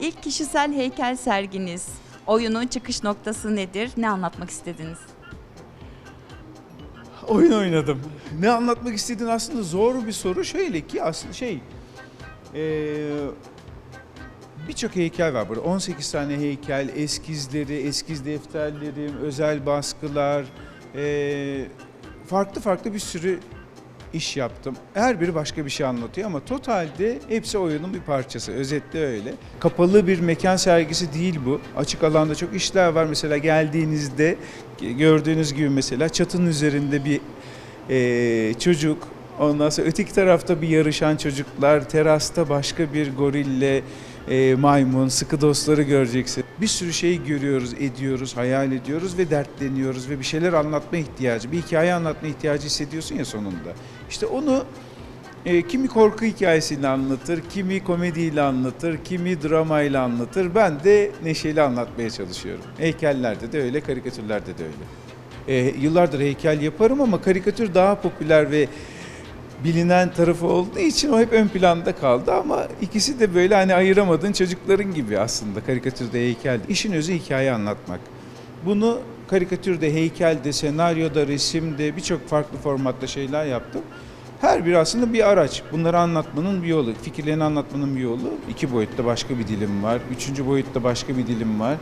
İlk kişisel heykel serginiz, oyunun çıkış noktası nedir? Ne anlatmak istediniz? Oyun oynadım. Ne anlatmak istediğin aslında zor bir soru. Şöyle ki aslında şey... eee, Birçok heykel var burada. 18 tane heykel, eskizleri, eskiz defterlerim, özel baskılar, eee, farklı farklı bir sürü iş yaptım. Her biri başka bir şey anlatıyor ama totalde hepsi oyunun bir parçası. Özetle öyle. Kapalı bir mekan sergisi değil bu. Açık alanda çok işler var. Mesela geldiğinizde gördüğünüz gibi mesela çatının üzerinde bir eee, çocuk, ondan sonra öteki tarafta bir yarışan çocuklar, terasta başka bir gorille, eee, maymun, sıkı dostları göreceksin. Bir sürü şey görüyoruz, ediyoruz, hayal ediyoruz ve dertleniyoruz ve bir şeyler anlatma ihtiyacı, bir hikaye anlatma ihtiyacı hissediyorsun ya sonunda. İşte onu e, kimi korku hikayesiyle anlatır, kimi komediyle anlatır, kimi dramayla anlatır. Ben de neşeli anlatmaya çalışıyorum. Heykellerde de öyle, karikatürlerde de öyle. E, yıllardır heykel yaparım ama karikatür daha popüler ve bilinen tarafı olduğu için o hep ön planda kaldı ama ikisi de böyle hani ayıramadığın çocukların gibi aslında karikatürde heykel. İşin özü hikaye anlatmak. Bunu karikatürde, heykelde, senaryoda, resimde birçok farklı formatta şeyler yaptım. Her biri aslında bir araç. Bunları anlatmanın bir yolu, fikirlerini anlatmanın bir yolu. İki boyutta başka bir dilim var, üçüncü boyutta başka bir dilim var.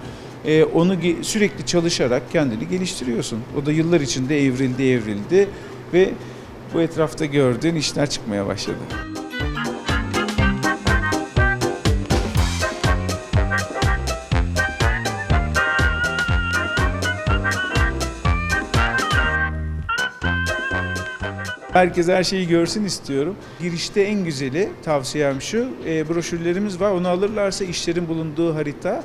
Ee, onu sürekli çalışarak kendini geliştiriyorsun. O da yıllar içinde evrildi, evrildi ve bu etrafta gördüğün işler çıkmaya başladı. Herkes her şeyi görsün istiyorum. Girişte en güzeli tavsiyem şu, e, broşürlerimiz var. Onu alırlarsa işlerin bulunduğu harita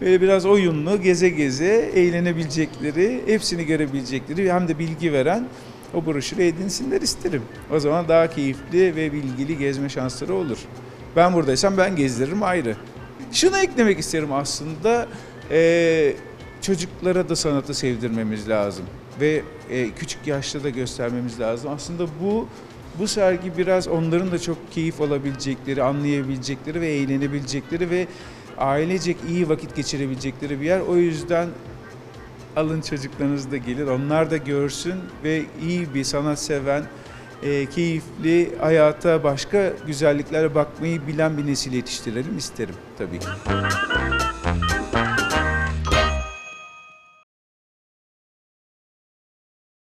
böyle biraz oyunlu, geze geze eğlenebilecekleri, hepsini görebilecekleri hem de bilgi veren o broşürü edinsinler isterim. O zaman daha keyifli ve bilgili gezme şansları olur. Ben buradaysam ben gezdiririm ayrı. Şunu eklemek isterim aslında. e, çocuklara da sanatı sevdirmemiz lazım ve e, küçük yaşta da göstermemiz lazım. Aslında bu bu sergi biraz onların da çok keyif alabilecekleri, anlayabilecekleri ve eğlenebilecekleri ve ailecek iyi vakit geçirebilecekleri bir yer. O yüzden alın çocuklarınız da gelir, onlar da görsün ve iyi bir sanat seven, e, keyifli, hayata başka güzelliklere bakmayı bilen bir nesil yetiştirelim isterim tabii.